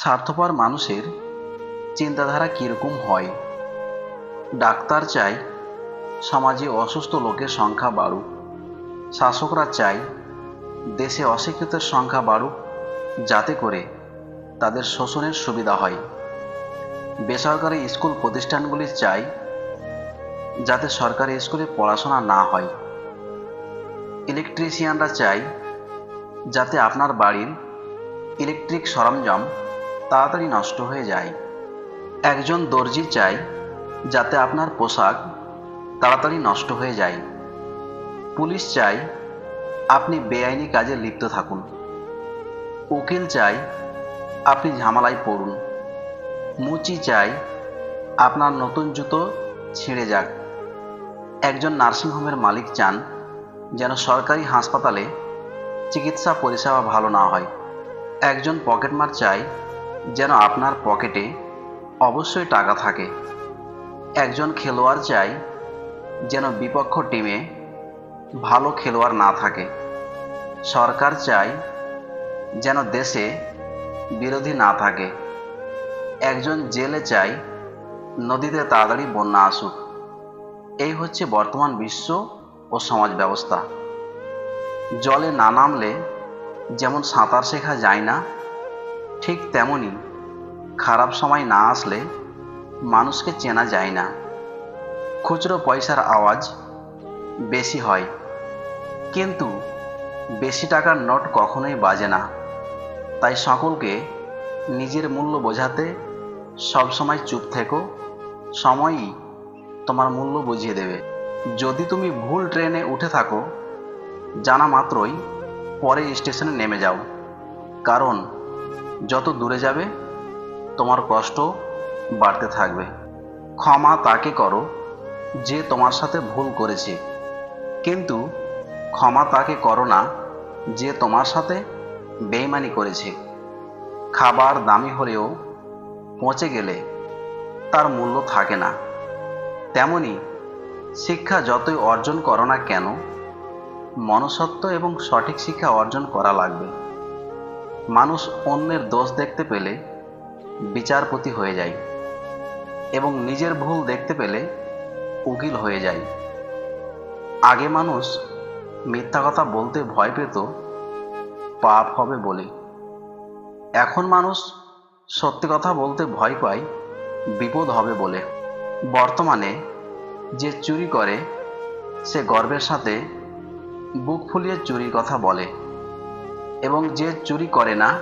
স্বার্থপর মানুষের চিন্তাধারা কীরকম হয়? ডাক্তার চায় সমাজে অসুস্থ লোকের সংখ্যা বাড়ুক। শাসকরা চায় দেশে অশিক্ষিতের সংখ্যা বাড়ুক, যাতে করে তাদের শোষণের সুবিধা হয়। বেসরকারি স্কুল প্রতিষ্ঠানগুলি চাই, যাতে সরকারি স্কুলে পড়াশোনা না হয়। ইলেকট্রিশিয়ানরা চাই, যাতে আপনার বাড়ির ইলেকট্রিক সরঞ্জাম তাড়াতাড়ি নষ্ট হয়ে যায়। একজন দর্জি চাই, যাতে আপনার পোশাক তাড়াতাড়ি নষ্ট হয়ে যায়। পুলিশ চাই, আপনি বেআইনি কাজে লিপ্ত থাকুন। উকিল চাই, আপনি ঝামেলায় পড়ুন। মুচি চাই, আপনার নতুন জুতো ছিঁড়ে যাক। একজন নার্সিংহোমের মালিক চান, যেন সরকারি হাসপাতালে চিকিৎসা পরিষেবা ভালো না হয়। একজন পকেটমার চায় যেন আপনার পকেটে অবশ্যই টাকা থাকে। একজন খেলোয়াড় চাই যেন বিপক্ষ টিমে ভালো খেলোয়াড় না থাকে। সরকার চায় যেন দেশে বিরোধী না থাকে। একজন জেলে চাই নদীতে তাড়াতাড়ি বন্যা আসুক। এই হচ্ছে বর্তমান বিশ্ব ও সমাজ ব্যবস্থা। জলে না নামলে যেমন সাঁতার শেখা যায় না ঠিক তেমনি খারাপ সময় না আসলে মানুষকে চেনা যায় না। খুচরো পয়সার আওয়াজ বেশি হয়। কিন্তু বেশি টাকার নোট কখনোই বাজে না। তাই সকলকে নিজের মূল্য বোঝাতে সবসময় চুপ থেকো। সময়ই তোমার মূল্য বুঝিয়ে দেবে। যদি তুমি ভুল ট্রেনে উঠে থাকো, জানা মাত্রই পরে স্টেশনে নেমে যাও। কারণ যত দূরে যাবে, তোমার কষ্ট বাড়তে থাকবে। ক্ষমা তাকে করো যে তোমার সাথে ভুল করেছে। কিন্তু ক্ষমা তাকে করো না যে তোমার সাথে বেইমানি করেছে। খাবার দামি হলেও পচে গেলে তার মূল্য থাকে না। তেমনি শিক্ষা যতই অর্জন করো না কেন মনসত্ব এবং সঠিক শিক্ষা অর্জন করা লাগবে। মানুষ অন্যের দোষ দেখতে পেলে বিচারপতি হয়ে যায় এবং নিজের ভুল দেখতে পেলে উকিল হয়ে যায়। আগে মানুষ মিথ্যা কথা বলতে ভয় পেত, পাপ হবে বলে। এখন মানুষ সত্যি কথা বলতে ভয় পায়, বিপদ হবে বলে। বর্তমানে যে চুরি করে, সে গর্বের সাথে বুক ফুলিয়ে চুরির কথা বলে। এবং যে চুরি করে না,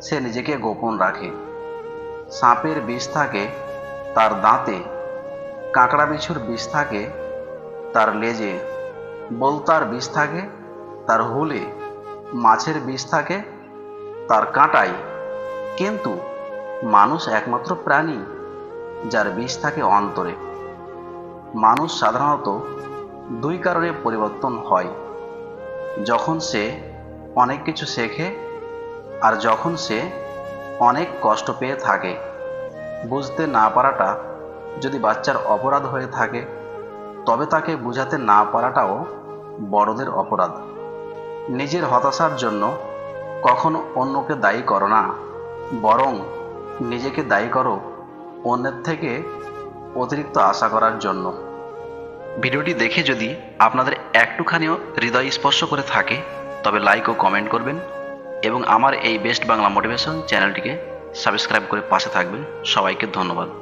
সে নিজেকে গোপন রাখে। সাপের বিষ থাকে তার দাঁতে, কাঁকড়া বিছুর বিষ থাকে তার লেজে, বলতার বিষ থাকে তার হুলে, মাছের বিষ থাকে তার কাঁটায়। কিন্তু মানুষ একমাত্র প্রাণী যার বিষ থাকে অন্তরে। মানুষ সাধারণত দুই কারণে পরিবর্তন হয়। যখন সে অনেক কিছু শেখে, আর যখন সে অনেক কষ্ট পেয়ে থাকে, বুঝতে না পারাটা যদি বাচ্চার অপরাধ হয়ে থাকে, তবে তাকে বুঝাতে না পারাটাও বড়দের অপরাধ। নিজের হতাশার জন্য কখনো অন্যকে দায়ী করো না, বরং নিজেকে দায়ী করো অন্যের থেকে অতিরিক্ত আশা করার জন্য। ভিডিওটি দেখে যদি আপনাদের একটুখানিও হৃদয় স্পর্শ করে থাকে তবে লাইক ও কমেন্ট করবেন এবং আমার এই বেস্ট বাংলা মোটিভেশন চ্যানেলটিকে সাবস্ক্রাইব করে পাশে থাকবেন। সবাইকে ধন্যবাদ।